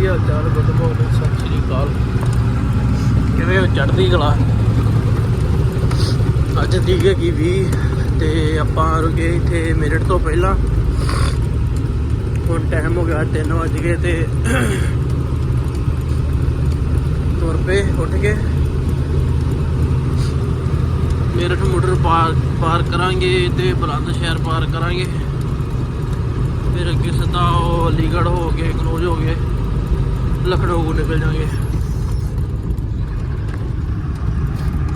ਕੀ ਹਾਲ ਚਾਲ good morning ਸਤਿ ਸ਼੍ਰੀ ਅਕਾਲ। ਕਿਵੇਂ ਹੋ, ਚੜ੍ਹਦੀ ਕਲਾ? ਅੱਜ ਦੀ ਹੈਗੀ 20 ਤੇ ਆਪਾਂ ਰੁਕੇ ਇੱਥੇ ਮੇਰਠ ਤੋਂ ਪਹਿਲਾਂ। ਹੁਣ ਟਾਈਮ ਹੋ ਗਿਆ 3 ਵਜ ਗਏ ਤੇ ਤੁਰ ਪਏ, ਉੱਠ ਕੇ ਮੇਰਠ ਮੋਟਰ ਪਾਰ ਪਾਰ ਕਰਾਂਗੇ ਤੇ ਬਲੰਦ ਸ਼ਹਿਰ ਪਾਰ ਕਰਾਂਗੇ। ਫਿਰ ਅੱਗੇ ਸਿੱਧਾ ਉਹ ਅਲੀਗੜ੍ਹ ਹੋ ਕੇ ਕਨੌਜ ਹੋ ਗਏ। ਲਖਨਊ ਨੂੰ ਨਿਕਲ ਜਾਾਂਗੇ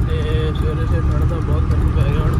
ਤੇ ਸਵੇਰੇ ਸੇ ਠੰਡ ਦਾ ਬਹੁਤ ਫ਼ਰਕ ਪੈ ਗਿਆ ਹੁਣ।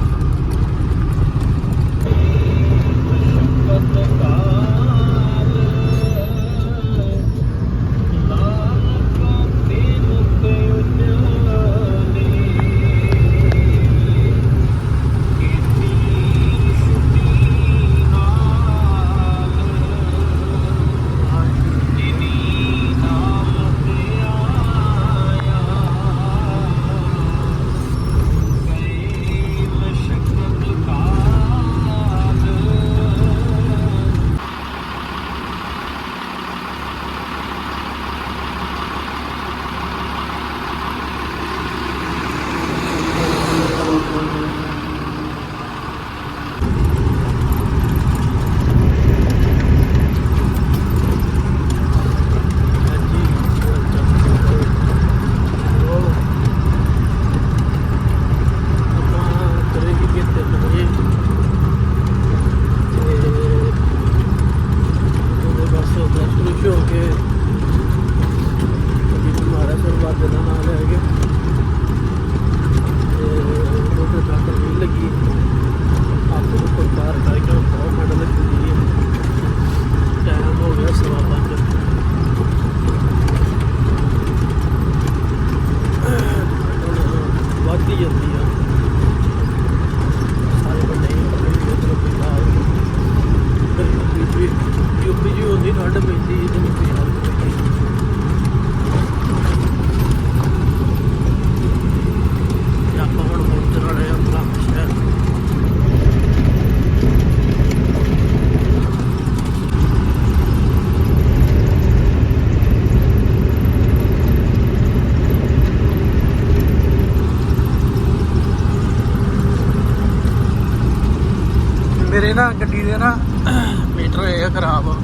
ਹੋਏ ਆ।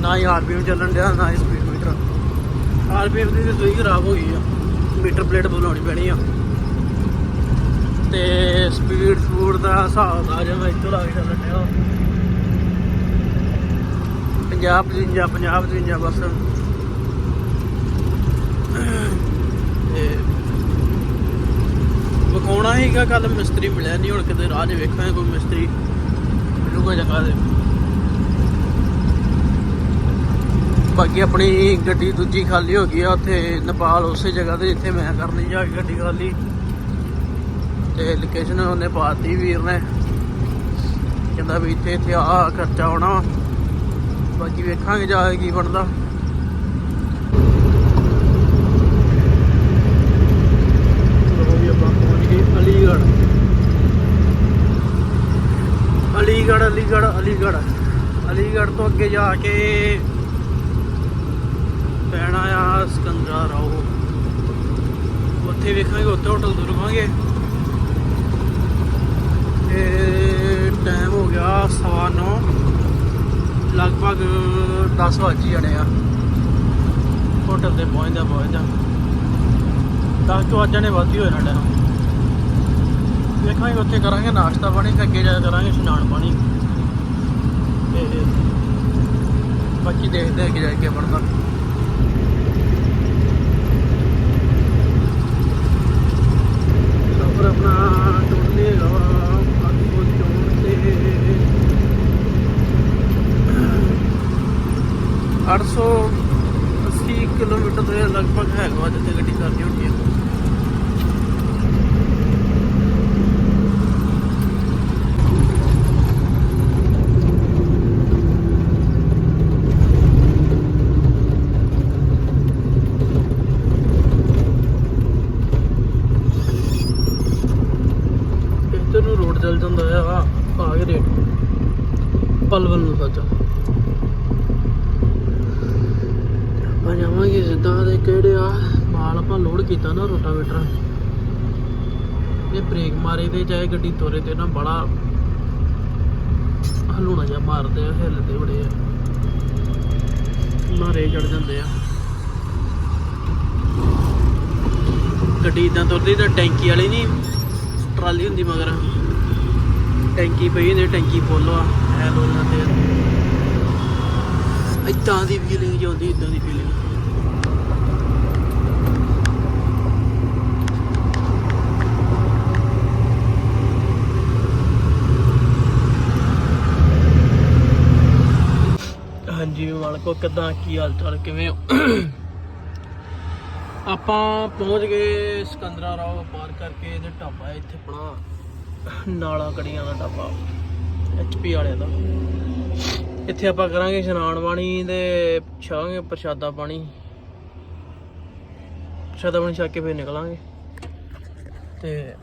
ਨਾ ਹੀ ਆਰਪੀਐਮ ਚੱਲਣ ਡਿਆ, ਨਾ ਹੀ ਸਪੀਡ ਮੀਟਰ ਆਰਪੀਐਮ ਦੀ ਤੇ ਸੂਈ ਖਰਾਬ ਹੋ ਆ। ਮੀਟਰ ਪਲੇਟ ਬੁਲਾਉਣੀ ਪੈਣੀ ਆ। ਤੇ ਸਪੀਡ ਸਪੂਡ ਦਾ ਹਿਸਾਬ ਆ ਜਾ ਇੱਥੋਂ ਲਾ ਕੇ ਚੱਲਣ ਡਿਆ। 50 55 50 55 ਬਸ। ਤੇ ਵਿਖਾਉਣਾ ਹੀਗਾ ਕੱਲ ਮਿਸਤਰੀ ਮਿਲਿਆ ਨਹੀਂ ਹੁਣ ਕਿਤੇ ਰਾਹ 'ਚ ਵੇਖਾਂਗੇ ਕੋਈ ਮਿਸਤਰੀ। ਮਿਲੂਗਾ ਜਗ੍ਹਾ ਦੇ ਬਾਕੀ ਆਪਣੀ ਗੱਡੀ ਦੂਜੀ ਖਾਲੀ ਹੋ ਗਈ ਆ, ਉੱਥੇ ਨੇਪਾਲ ਉਸੇ ਜਗ੍ਹਾ ਤੇ ਜਿੱਥੇ ਮੈਂ ਕਰਨੀ ਜਾ ਕੇ ਗੱਡੀ ਖਾਲੀ। ਤੇ ਲੋਕੇਸ਼ਨ ਉਹਨੇ ਪਾਤੀ ਵੀਰ ਨੇ। ਕਹਿੰਦਾ ਵੀ ਇੱਥੇ ਇੱਥੇ ਆ ਖਰਚਾ ਆਉਣਾ ਬਾਕੀ ਵੇਖਾਂਗੇ ਜਾ ਕੇ ਕੀ ਬਣਦਾ। ਅਲੀਗੜ੍ਹ। ਅਲੀਗੜ੍ਹ ਅਲੀਗੜ੍ਹ ਅਲੀਗੜ੍ਹ। ਅਲੀਗੜ੍ਹ ਤੋਂ ਅੱਗੇ ਜਾ ਕੇ ਪੈਣਾ ਆ ਸਿਕੰਦਰਾ ਰਾਓ ਉੱਥੇ ਵੇਖਾਂਗੇ, ਉੱਥੇ ਹੋਟਲ ਤੋਂ ਰੁਕਾਂਗੇ। ਤੇ ਟਾਈਮ ਹੋ ਗਿਆ ਸਵਾ ਨੌ। ਲਗਭਗ 10 ਵਜੇ ਜਾਣੇ ਆ। ਹੋਟਲ ਤੇ ਪਹੁੰਚਦਾ ਪਹੁੰਚਦਾ। 10 ਤੋਂ ਅੱਜ ਨੇ ਵੱਧ ਹੀ ਹੋਏ ਨਾ ਟਾਈਮ ਵੇਖਾਂਗੇ, ਉੱਥੇ ਕਰਾਂਗੇ ਨਾਸ਼ਤਾ ਪਾਣੀ ਤੇ ਅੱਗੇ ਜਾ ਕੇ ਕਰਾਂਗੇ ਇਸ਼ਨਾਨ ਪਾਣੀ। ਤੇ ਬਾਕੀ ਦੇਖਦੇ ਹਾਂ ਅੱਗੇ ਜਾ ਕੇ ਬਣਦਾ ਸਫਰ ਆਪਣਾ ਟੋਟਲੀ ਹੈਗਾ ਵਾ ਅੱਠ ਪਹੁੰਚਾਉਣ ਤੇ 880 ਕਿਲੋਮੀਟਰ ਦੇ ਲਗਭਗ ਹੈਗਾ ਜਿੱਥੇ ਗੱਡੀ ਕਰਨੀ ਹੁੰਦੀ ਹੈ ਇੱਧਰ ਨੂੰ ਰੋਡ ਚੱਲ ਜਾਂਦਾ ਆ ਆ ਕੇ ਰੇਟ ਪਲਵਲ ਨੂੰ ਸੱਚ ਆਪਾਂ ਜਾਵਾਂਗੇ ਸਿੱਧਾ ਤੇ ਕਿਹੜੇ ਆ ਮਾਲ ਆਪਾਂ ਲੋਡ ਕੀਤਾ ਨਾ ਰੋਟਾਵੇਟਰ ਇਹ ਬ੍ਰੇਕ ਮਾਰੇ ਤੇ ਚਾਹੇ ਗੱਡੀ ਤੋਰੇ ਤੇ ਨਾ ਬੜਾ ਹਲੂਣਾ ਜਿਹਾ ਮਾਰਦੇ ਆ, ਹਿੱਲਦੇ ਬੜੇ ਆ। ਮਾਰੇ ਚੜ ਜਾਂਦੇ ਆ। ਗੱਡੀ ਇਦਾਂ ਤੁਰਦੀ ਤਾਂ ਟੈਂਕੀ ਵਾਲੀ ਨਹੀਂ, ਟਰਾਲੀ ਹੁੰਦੀ ਮਗਰ। ਟੈਂਕੀ ਪਈ ਹੁੰਦੀ, ਟੈਂਕੀ ਫੁੱਲ ਆ ਐ ਲੋ ਜਾਂਦੇ ਇਦਾਂ ਦੀ ਫੀਲਿੰਗ ਜਾਂਦੀ ਇਦਾਂ ਦੀ ਫੀਲਿੰਗ ਹਾਂਜੀ ਮਾਲਕੋ, ਕਿਦਾਂ, ਕੀ ਹਾਲ ਚਾਲ ਕਿਵੇਂ ਹੋ? ਆਪਾਂ ਪਹੁੰਚ ਗਏ ਸਿਕੰਦਰਾ ਰਾਓ ਪਾਰ ਕਰਕੇ ਇਹਦੇ ਢਾਬਾ ਇੱਥੇ ਆਪਣਾ ਨਾਲਾ ਕੜੀਆਂ ਦਾ ਢਾਬਾ ਐਚਪੀ ਵਾਲਿਆਂ ਦਾ। ਇੱਥੇ ਆਪਾਂ ਕਰਾਂਗੇ ਇਸ਼ਨਾਨ ਪਾਣੀ ਤੇ ਛਾਵਾਂਗੇ ਪ੍ਰਸ਼ਾਦਾ ਪਾਣੀ। ਪ੍ਰਸ਼ਾਦਾ ਪਾਣੀ ਛਾ ਕੇ ਫਿਰ ਨਿਕਲਾਂਗੇ। ਤੇ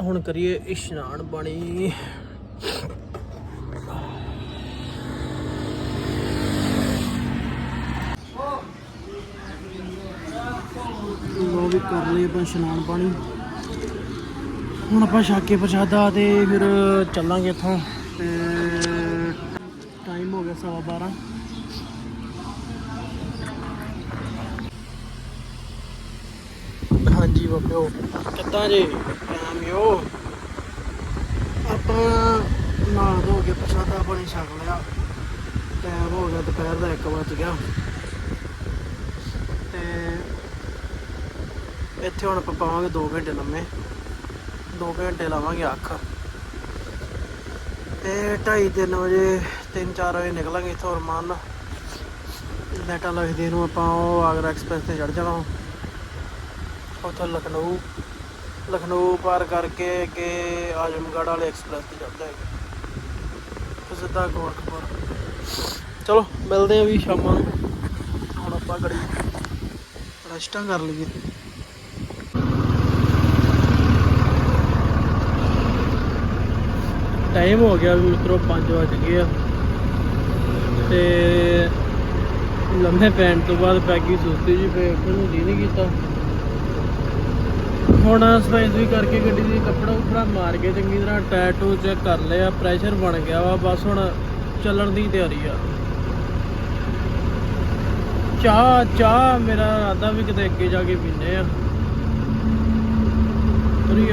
ਹੁਣ ਕਰੀਏ ਇਸ਼ਨਾਨ ਪਾਣੀ। ਲੋ ਵੀ ਕਰ ਲਏ ਆਪਾਂ ਇਸ਼ਨਾਨ ਪਾਣੀ। ਹੁਣ ਆਪਾਂ ਛਾ ਕੇ ਪ੍ਰਸ਼ਾਦਾ ਤੇ ਫਿਰ ਚੱਲਾਂਗੇ ਇੱਥੋਂ। ਹੋ ਗਿਆ ਸਵਾ 12 ਹਾਂਜੀ ਬਾਬਿਓ। ਕਿੱਦਾਂ ਜੀ? ਕਾਮਿਓ ਆਪਾਂ ਨਹਾ ਧੋ ਕੇ ਪ੍ਰਸ਼ਾਦਾ ਪਾਣੀ ਛਕ ਲਿਆ। ਟਾਈਮ ਹੋ ਗਿਆ ਦੁਪਹਿਰ ਦਾ 1 ਵਜ ਗਿਆ। ਤੇ ਇੱਥੇ ਹੁਣ ਆਪਾਂ ਪਾਵਾਂਗੇ 2 ਘੰਟੇ ਲੰਮੇ। 2 ਘੰਟੇ ਲਾਵਾਂਗੇ ਅੱਖ। ਤੇ 2:30 3 ਵਜੇ 3-4 ਵਜੇ ਨਿਕਲਾਂਗੇ ਇੱਥੋਂ ਰਮਾਨ ਨਾਲ। ਲੈਟਾ ਲੱਗਦੇ ਨੂੰ ਆਪਾਂ, ਉਹ ਆਗਰਾ ਐਕਸਪ੍ਰੈਸ ਤੇ ਚੜ ਜਾਣਾ ਉੱਥੋਂ ਲਖਨਊ ਲਖਨਊ ਪਾਰ ਕਰਕੇ ਕਿ ਆਜਮਗੜ੍ਹ ਵਾਲੇ ਐਕਸਪ੍ਰੈਸ ਤੇ ਚੜਦਾ ਹੈ ਤੇ ਸਿੱਧਾ ਗੋਰਖਪੁਰ। ਚਲੋ, ਮਿਲਦੇ ਆ ਵੀ ਸ਼ਾਮਾਂ ਨੂੰ। ਹੁਣ ਆਪਾਂ ਗੜੀ ਰੈਸਟਾਂ ਕਰ ਲਈਏ। ਟਾਈਮ ਹੋ ਗਿਆ ਵੀ ਮਿੱਤਰੋ 5 ਵਜ ਗਏ ਆ। ਤੇ ਲੰਮੇ ਪੈਣ ਤੋਂ ਬਾਅਦ ਪੈਗੀ ਸੁਸਤੀ ਜੀ, ਫੇਰ ਨੂੰ ਜੀ ਨਹੀਂ ਕੀਤਾ। ਹੁਣ ਸਫ਼ਾਈ ਵੀ ਕਰਕੇ ਗੱਡੀ ਦੀ ਕੱਪੜਾ ਉੱਪਰਾ ਮਾਰ ਕੇ ਚੰਗੀ ਤਰ੍ਹਾਂ ਟਾਇਰ ਟੂ ਚੈੱਕ ਕਰ ਲਿਆ ਪ੍ਰੈਸ਼ਰ ਬਣ ਗਿਆ ਵਾ, ਬਸ ਹੁਣ ਚੱਲਣ ਦੀ ਤਿਆਰੀ ਆ। ਚਾਹ ਚਾਹ ਮੇਰਾ ਇਰਾਦਾ ਵੀ ਕਿਤੇ ਅੱਗੇ ਜਾ ਕੇ ਪੀਨੇ ਆ। ਤੁਰੀਏ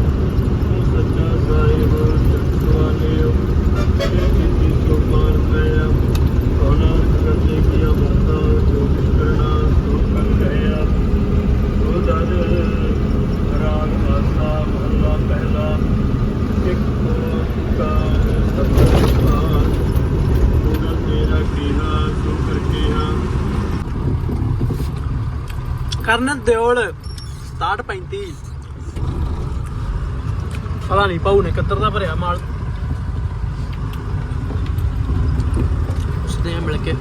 ਹੁਣ ਸੱਚਾ ਸਾਹਿਬ ਜਗਤਵਾਲਿਓ ਜਿੱਤੀ ਸੋਮਾਨ ਪਿਆ ਕੋਨਾ ਕਰਤੇ ਕੀਆ ਬੰਦਾ ਜੋ ਕੁਛ ਕਰਨਾ ਸੋ ਕਰ ਗਿਆ ਸੋ ਦਰ ਰਾਗ ਆਸਾ ਮਹੱਲਾ ਪਹਿਲਾ ਇੱਕ ਓੰਕਾਰ ਸਤਿਗੁਰ ਪੂਰਾ ਤੇਰਾ ਕੀਹਾ ਸੋ ਕਰ ਕੀਹਾ ਕਰਨ ਦਿਓਲ 67 35 ਪਤਾ। ਨਹੀਂ ਪਾਉ ਨੇ ਕਿੱਧਰ ਦਾ ਭਰਿਆ ਮਾਲ? ਉਸਦੇ ਮਿਲ ਕੇ।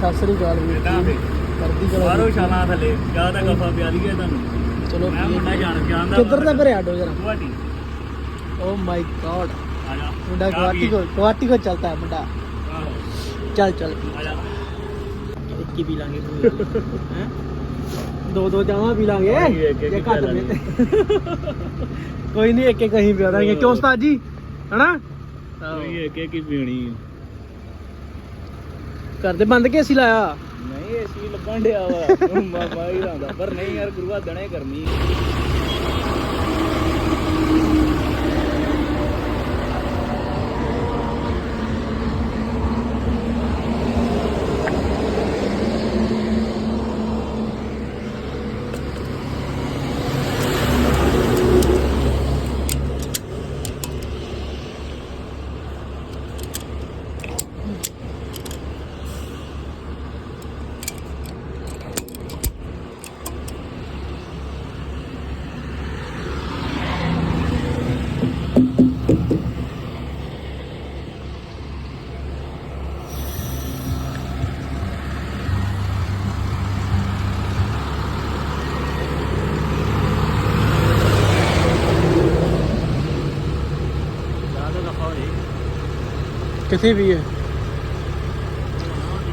ਸਾਸਰੀ ਗਾਲ ਵੀ? ਕਰਦੀ ਬਾਹਰੋਂ ਛਾਲਾਂ ਥੱਲੇ। ਚਾਹ ਦਾ ਗੱਫਾ ਪਿਆਰੀ ਹੈ ਤੁਹਾਨੂੰ। ਚਲੋ ਮੈਂ ਜਾਣ ਕੇ ਆਂਦਾ ਕਿੱਧਰ ਦਾ ਭਰਿਆ ਡੋ ਜਰਾ ਓ ਮਾਈ ਗॉड ਆ ਜਾ। ਮੁੰਡਾ ਗੁਆਟੀ ਕੋ ਗੁਆਟੀ ਕੋ ਚਲਦਾ ਹੈ ਮੁੰਡਾ। ਚੱਲ ਚੱਲ। ਆ ਜਾ। ਇੱਕ ਹੀ ਪੀ ਲਾਂਗੇ ਹੈ? ਦੋ ਦੋ ਜਾਵਾਂ ਪੀ ਲਾਂਗੇ। ਜੇ ਘੱਟ ਕੋਈ ਨਹੀਂ ਇੱਕ ਇੱਕ ਅਸੀਂ ਪਿਆ ਦਾਂਗੇ ਕਿਉਂ ਉਸਤਾਦ ਜੀ? ਹਨਾ? ਕੋਈ ਇੱਕ ਇੱਕ ਪੀਣੀ। ਕਰਦੇ ਬੰਦ ਕੇ ਅਸੀਂ ਲਾਇਆ? ਨਹੀਂ ਏਸੀ ਲੱਭਣ ਡਿਆ ਵਾ। ਮਾਮਾ ਹੀ ਲਾਉਂਦਾ ਪਰ ਨਹੀਂ ਯਾਰ ਗੁਰੂਆ ਦਣੇ ਕਰਨੀ ਇੱਥੇ ਵੀ ਹੈ।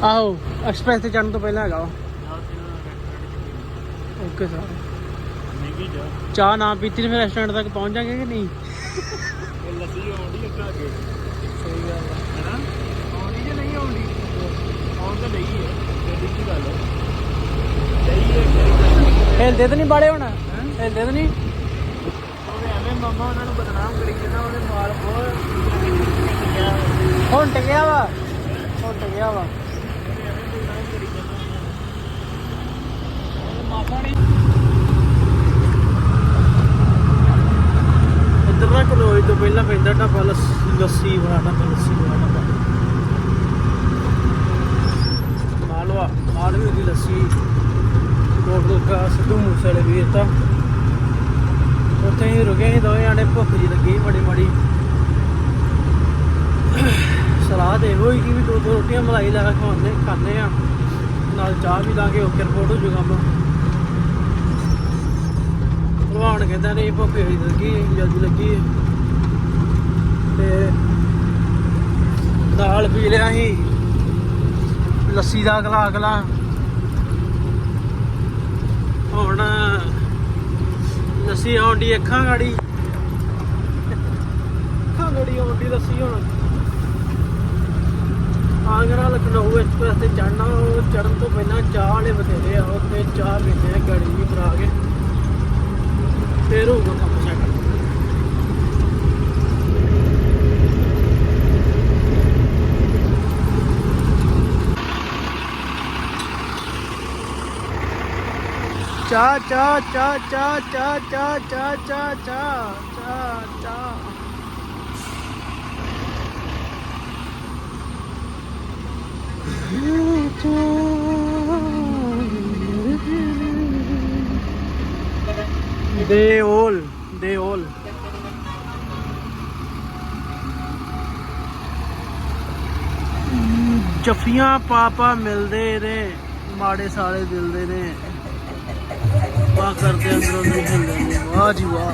ਆਹੋ, ਐਕਸਪ੍ਰੈਸ ਤੇ ਚੜਨ ਤੋਂ ਪਹਿਲਾਂ ਹੈਗਾ ਓਕੇ ਸਰ ਚਾਹ ਨਾ ਪੀਤੀ ਨੇ ਫਿਰ ਰੈਸਟੋਰੈਂਟ ਤੱਕ ਪਹੁੰਚ ਜਾਗੇ ਕਿ ਨਹੀਂ? ਲੱਸੀ ਆਉਂਦੀ ਅੱਗਾ ਅੱਗੇ ਸਹੀ ਗੱਲ ਹੈ ਹੈਨਾ ਆਉਂਦੀ ਜਾਂ ਨਹੀਂ ਆਉਂਦੀ ਆਉਣ ਤਾਂ ਨਹੀਂ ਹੈ ਗੱਡੀ ਦੀ ਗੱਲ ਹੈ ਹਿਲਦੇ ਤਾਂ ਨਹੀਂ ਬਾੜੇ ਹੁਣ। ਹਿਲਦੇ ਤਾਂ ਨਹੀਂ। ਉਹਨੇ ਐਵੇਂ ਮਮਾ ਉਹਨਾਂ ਨੂੰ ਬਦਨਾਮ ਕਰੀ ਜਾਂਦਾ ਉਹਦੇ ਮਾਲ ਬਹੁਤ ਹੁਣ ਟਿਕਿਆ ਵਾ। ਹੁਣ ਟਿਕਿਆ ਵਾ। ਇੱਧਰ ਨਾ ਕਲੋਜ ਤੋਂ ਪਹਿਲਾਂ ਪੈਂਦਾ ਢਾਬਾ ਲੱਸੀ ਲੱਸੀ ਵਾਲਾ ਲੱਸੀ ਵਾਲਾ ਮਾਲਵਾ ਮਾਲਵੇ ਦੀ ਲੱਸੀ। ਕੋਟਲ ਕਾ ਸਿੱਧੂ ਮੂਸੇ ਵਾਲੇ ਵੀਰ ਤਾਂ। ਉੱਥੇ ਹੀ ਰੁਕੇ ਸੀ, ਦੋਵੇਂ ਆਣੇ ਭੁੱਖ ਜੀ ਲੱਗੀ ਬੜੀ ਮਾੜੀ ਸਲਾਹ ਦੇ ਹੋਈ ਕਿ ਵੀ ਦੋ ਦੋ ਰੋਟੀਆਂ ਮਲਾਈ ਲਾ ਕੇ ਖਵਾਉਂਦੇ, ਖਾਂਦੇ ਆ। ਨਾਲ ਚਾਹ ਵੀ ਲਾਂਗੇ ਓਕੇ ਰਿਪੋਰਟ ਹੋ ਜੂ ਕੰਮ ਭਲਵਾਨ ਕਹਿੰਦਾ ਨਹੀਂ, ਭੁੱਖ ਹੀ ਲੱਗੀ, ਜਲਦੀ ਲੱਗੀ। ਤੇ ਨਾਲ ਪੀ ਲਿਆ ਸੀ। ਲੱਸੀ ਦਾ ਅਗਲਾ ਅਗਲਾ ਹੁਣ ਲੱਸੀ ਆਉਂਦੀ ਅੱਖਾਂ ਗਾੜੀ। ਅੱਖਾਂ ਗਾੜੀ ਆਉਂਦੀ ਲੱਸੀ ਹੁਣ। ਆਗਰਾ ਲਖਨਊ ਐਕਸਪ੍ਰੈਸ ਤੇ ਚੜਨਾ ਉਹ ਚੜਨ ਤੋਂ ਪਹਿਲਾਂ ਚਾਹ ਵਾਲੇ ਬਥੇਰੇ ਆ ਉੱਥੇ ਚਾਹ ਪੀਂਦੇ ਆ ਗਾੜੀ ਵੀ ਭਰਾ ਕੇ ਫੇਰ ਹੋਊਗਾ ਕੰਮ ਸੈੱਟ ਚਾ ਚਾ ਚਾ ਚਾ ਚਾ ਚਾ ਚਾ ਚਾ ਚਾ ਚਾ ਚਾ ਦੇ 올 ਦੇ 올 ਜਫੀਆਂ ਪਾਪਾ ਮਿਲਦੇ ਨੇ ਮਾੜੇ ਸਾਲੇ ਦਿਲ ਦੇ ਨੇ ਵਾਹ ਕਰਦੇ ਅੰਦਰੋਂ ਨਹੀਂ ਹਿਲਦੇ ਵਾਹ ਜੀ ਵਾਹ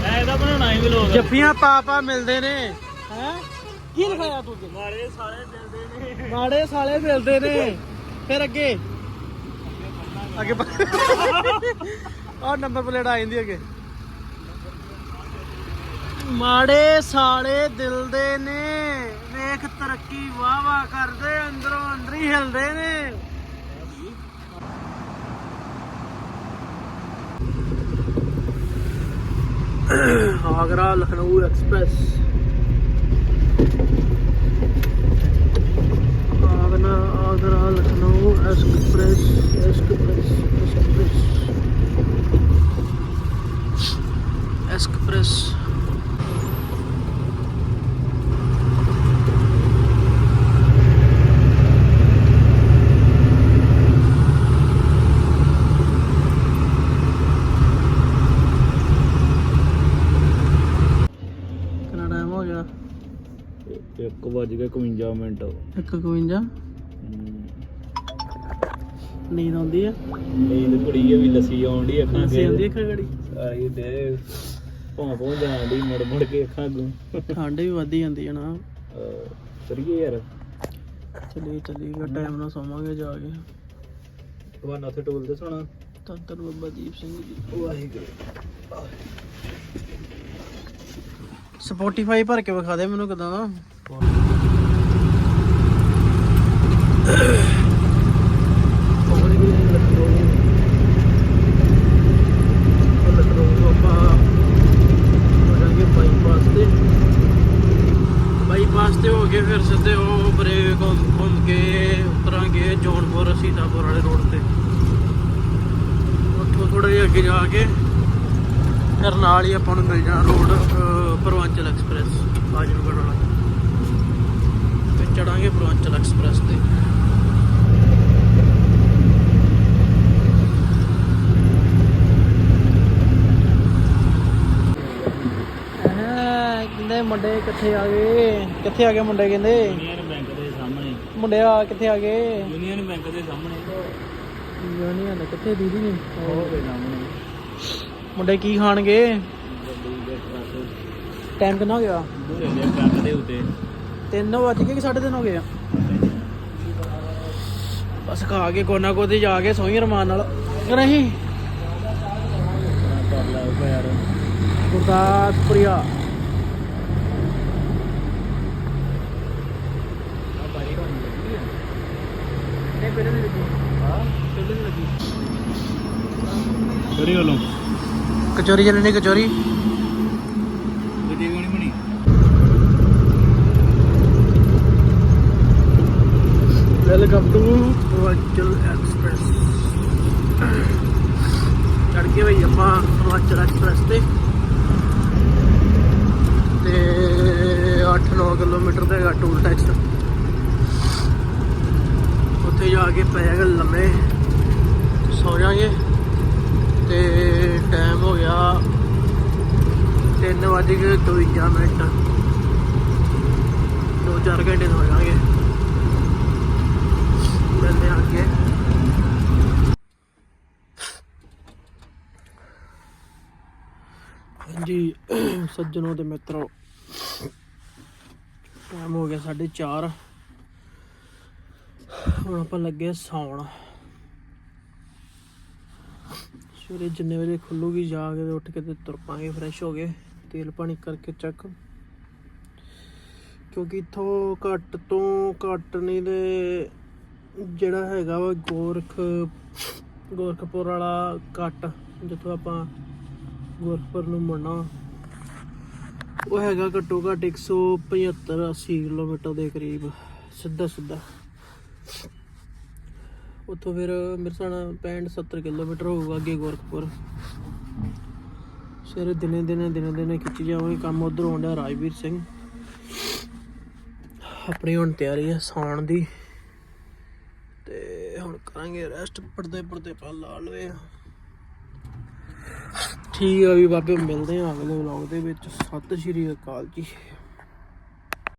ਮੈਂ ਇਹਦਾ ਬਣਾਉਣਾ ਹੀ ਵਲੋਗ ਜਫੀਆਂ ਪਾਪਾ ਮਿਲਦੇ ਨੇ। ਹੈ? ਕੀ ਲਿਖਾਇਆ ਤੂੰ ਅੱਗੇ? ਮਾਰੇ ਸਾਰੇ ਦਿਲਦੇ ਨੇ। ਮਾੜੇ ਸਾਲੇ ਮਿਲਦੇ ਨੇ। ਫਿਰ ਅੱਗੇ? ਅੱਗੇ ਆ ਨੰਬਰ ਪਲੇਟ ਆ ਜਾਂਦੀ ਅੱਗੇ। ਮਾੜੇ ਸਾਲੇ ਦਿਲ ਦੇ ਨੇ। ਵੇਖ ਤਰੱਕੀ ਵਾਹ ਵਾਹ ਕਰਦੇ ਅੰਦਰੋਂ ਅੰਦਰ ਹੀ ਹਿਲਦੇ ਨੇ। Agra Lucknow express Agra Agra Lucknow express express express express 51 ਮਿੰਟ। 1:51 ਨੀਂਦ ਆਉਂਦੀ ਆ? ਨੀਂਦ ਕੁੜੀ ਵੀ ਲੱਸੀ ਆਉਂਦੀ ਅੱਖਾਂ ਲੱਸੀ ਆਉਂਦੀ ਅੱਖਾਂ ਗੜੀ? ਆਈ ਦੇ ਭੌਂ ਭੌਂ ਜਾਂਦੀ ਮੁੜ ਮੁੜ ਕੇ ਅੱਖਾਂ ਅੱਗੋਂ। ਠੰਡ ਵੀ ਵੱਧੀ ਜਾਂਦੀ ਹੈ ਨਾ। ਕਰੀਏ ਯਾਰ। ਚਲੀ ਚਲੀ ਟਾਈਮ ਨਾਲ ਸੌਵਾਂਗੇ ਜਾ ਕੇ। ਤੁਹਾਨੂੰ ਉੱਥੇ ਟੋਲ ਤੇ ਸੁਣਾ। ਤਾਂ ਬਾਬਾ ਦੀਪ ਸਿੰਘ ਜੀ। ਵਾਹਿਗੁਰੂ। ਸਪੋਟੀਫਾਈ ਭਰ ਕੇ ਵਿਖਾ ਦੇ ਮੈਨੂੰ ਕਿਦਾਂ ਦਾ। ਬਾਈਪਾਸ ਤੇ ਹੋ ਕੇ ਫਿਰ ਸਿੱਧੇ ਉਹ ਬ੍ਰੇਕ ਘੁੰਮ ਕੇ ਉਤਰਾਂਗੇ ਜੌਨਪੁਰ ਸੀਤਾਪੁਰ ਵਾਲੇ ਰੋਡ ਤੇ। ਉੱਥੋਂ ਥੋੜਾ ਜਿਹਾ ਅੱਗੇ ਜਾ ਕੇ ਫਿਰ ਨਾਲ ਹੀ ਆਪਾਂ ਨੂੰ ਮਿਲ ਜਾਣਾ ਰੋਡ ਅਹ, ਐਕਸਪ੍ਰੈਸ ਆਜਮਗੜ੍ਹ ਵਾਲਾ। ਤੇ ਚੜਾਂਗੇ ਪਰਵਾਂਚਲ ਐਕਸਪ੍ਰੈਸ ਤੇ। ਕਹਿੰਦੇ ਮੁੰਡੇ ਕਿੱਥੇ ਆ ਗਏ? ਕਿੱਥੇ ਆ ਗਏ ਮੁੰਡੇ ਕਹਿੰਦੇ? ਯੂਨੀਅਨ ਬੈਂਕ ਦੇ ਸਾਹਮਣੇ। ਮੁੰਡੇ ਆ ਕਿੱਥੇ ਆ ਗਏ? ਯੂਨੀਅਨ ਬੈਂਕ ਦੇ ਸਾਹਮਣੇ। ਯੂਨੀਅਨ ਕਿੱਥੇ ਦੀਦੀ ਨਹੀਂ ਉਹ ਦੇ ਸਾਹਮਣੇ। ਮੁੰਡੇ ਕੀ ਖਾਣਗੇ? ਟਾਈਮ ਕਿੰਨਾ ਹੋ ਗਿਆ? ਦੂਰੇ ਦੇ ਟਰੱਕ ਦੇ ਉੱਤੇ। 3 ਵਜ ਗਏ ਕਿ 3:30 ਹੋ ਗਏ ਆ? ਬਸ ਖਾ ਕੇ ਕੋਨਾ ਕੋ ਤੇ ਜਾ ਕੇ ਸੋਈ ਰਮਾਨ ਨਾਲ। ਨਹੀਂ? ਗੁਰਦਾਸਪੁਰੀਆ ਆ ਬਾਰੀ ਹੋਣੀ ਲੱਗੀ ਹੈ ਨਹੀਂ ਪਹਿਲੇ ਨਹੀਂ ਲੱਗੀ। ਹਾਂ? ਪਹਿਲੇ ਨਹੀਂ ਲੱਗੀ। ਕਿਹੜੀ ਵੱਲੋਂ? ਕਚੋਰੀ ਚੱਲਣੀ ਕਚੋਰੀ। ਗੱਡੀ ਬਣੀ? ਵੈਲਕਮ ਟੂ ਹਿਮਾਚਲ ਐਕਸਪ੍ਰੈਸ ਚੜ ਕੇ ਬਈ ਆਪਾਂ ਹਿਮਾਚਲ ਐਕਸਪ੍ਰੈਸ ਤੇ। ਤੇ 8-9 ਕਿਲੋਮੀਟਰ ਦਾ ਹੈਗਾ ਟੂਲ ਟੈਕਸ ਉੱਥੇ ਜਾ ਕੇ ਪੈ ਗਏ ਲੰਮੇ। ਸੌ ਜਾਾਂਗੇ ਤੇ ਟਾਈਮ ਹੋ ਗਿਆ 3 ਵਜੇ ਕੇ 52 ਮਿੰਟ। 2-4 ਘੰਟੇ ਸੌ ਜਾਾਂਗੇ ਮਿਲਦੇ ਆ ਅੱਗੇ। ਹਾਂਜੀ, ਸੱਜਣੋ ਤੇ ਮਿੱਤਰੋ। ਟਾਈਮ ਹੋ ਗਿਆ 4:30 ਹੁਣ ਆਪਾਂ ਲੱਗੇ ਸੌਣ ਸਵੇਰੇ ਜਿੰਨੇ ਵਜੇ ਖੁੱਲੂਗੀ, ਜਾ ਕੇ ਤੇ ਉੱਠ ਕੇ ਤੇ ਤੁਰ ਪਾਂਗੇ ਫਰੈਸ਼ ਹੋ ਗਏ ਤੇਲ ਪਾਣੀ ਕਰਕੇ ਚੱਕ ਕਿਉਂਕਿ ਇਥੋਂ ਘੱਟ ਤੋਂ ਘੱਟ ਨਹੀਂ ਤੇ ਜਿਹੜਾ ਹੈਗਾ ਵਾ ਗੋਰਖ, ਗੋਰਖਪੁਰ ਵਾਲਾ ਕੱਟ ਜਿੱਥੋਂ ਆਪਾਂ ਗੋਰਖਪੁਰ ਨੂੰ ਮੁੜਨਾ। ਉਹ ਹੈਗਾ ਘੱਟੋ ਘੱਟ 175 80 ਕਿਲੋਮੀਟਰ ਦੇ ਕਰੀਬ ਸਿੱਧਾ ਸਿੱਧਾ ਉੱਥੋਂ ਫਿਰ ਮੇਰੇ ਹਿਸਾਬ ਨਾਲ 65 70 ਕਿਲੋਮੀਟਰ ਹੋਊਗਾ ਅੱਗੇ ਗੋਰਖਪੁਰ। ਸਵੇਰੇ ਦਿਨੇ ਦਿਨੇ ਦਿਨੇ ਦਿਨੇ ਖਿੱਚੀ ਜਾਵਾਂਗੇ, ਕੰਮ ਉਧਰ ਹੋਣ ਰਾਜਵੀਰ ਸਿੰਘ। ਆਪਣੀ ਹੁਣ ਤਿਆਰੀ ਹੈ ਸੌਣ ਦੀ। ਤੇ ਹੁਣ ਕਰਾਂਗੇ ਰੈਸਟ ਪੜਦੇ ਪੜਦੇ ਪਾ ਲਾ ਲਵੇ। ਠੀਕ ਆ ਵੀ ਬਾਬੇ, ਮਿਲਦੇ ਆ ਅਗਲੇ ਵਲੌਗ ਦੇ ਵਿੱਚ। ਸਤਿ ਸ਼੍ਰੀ ਅਕਾਲ ਜੀ।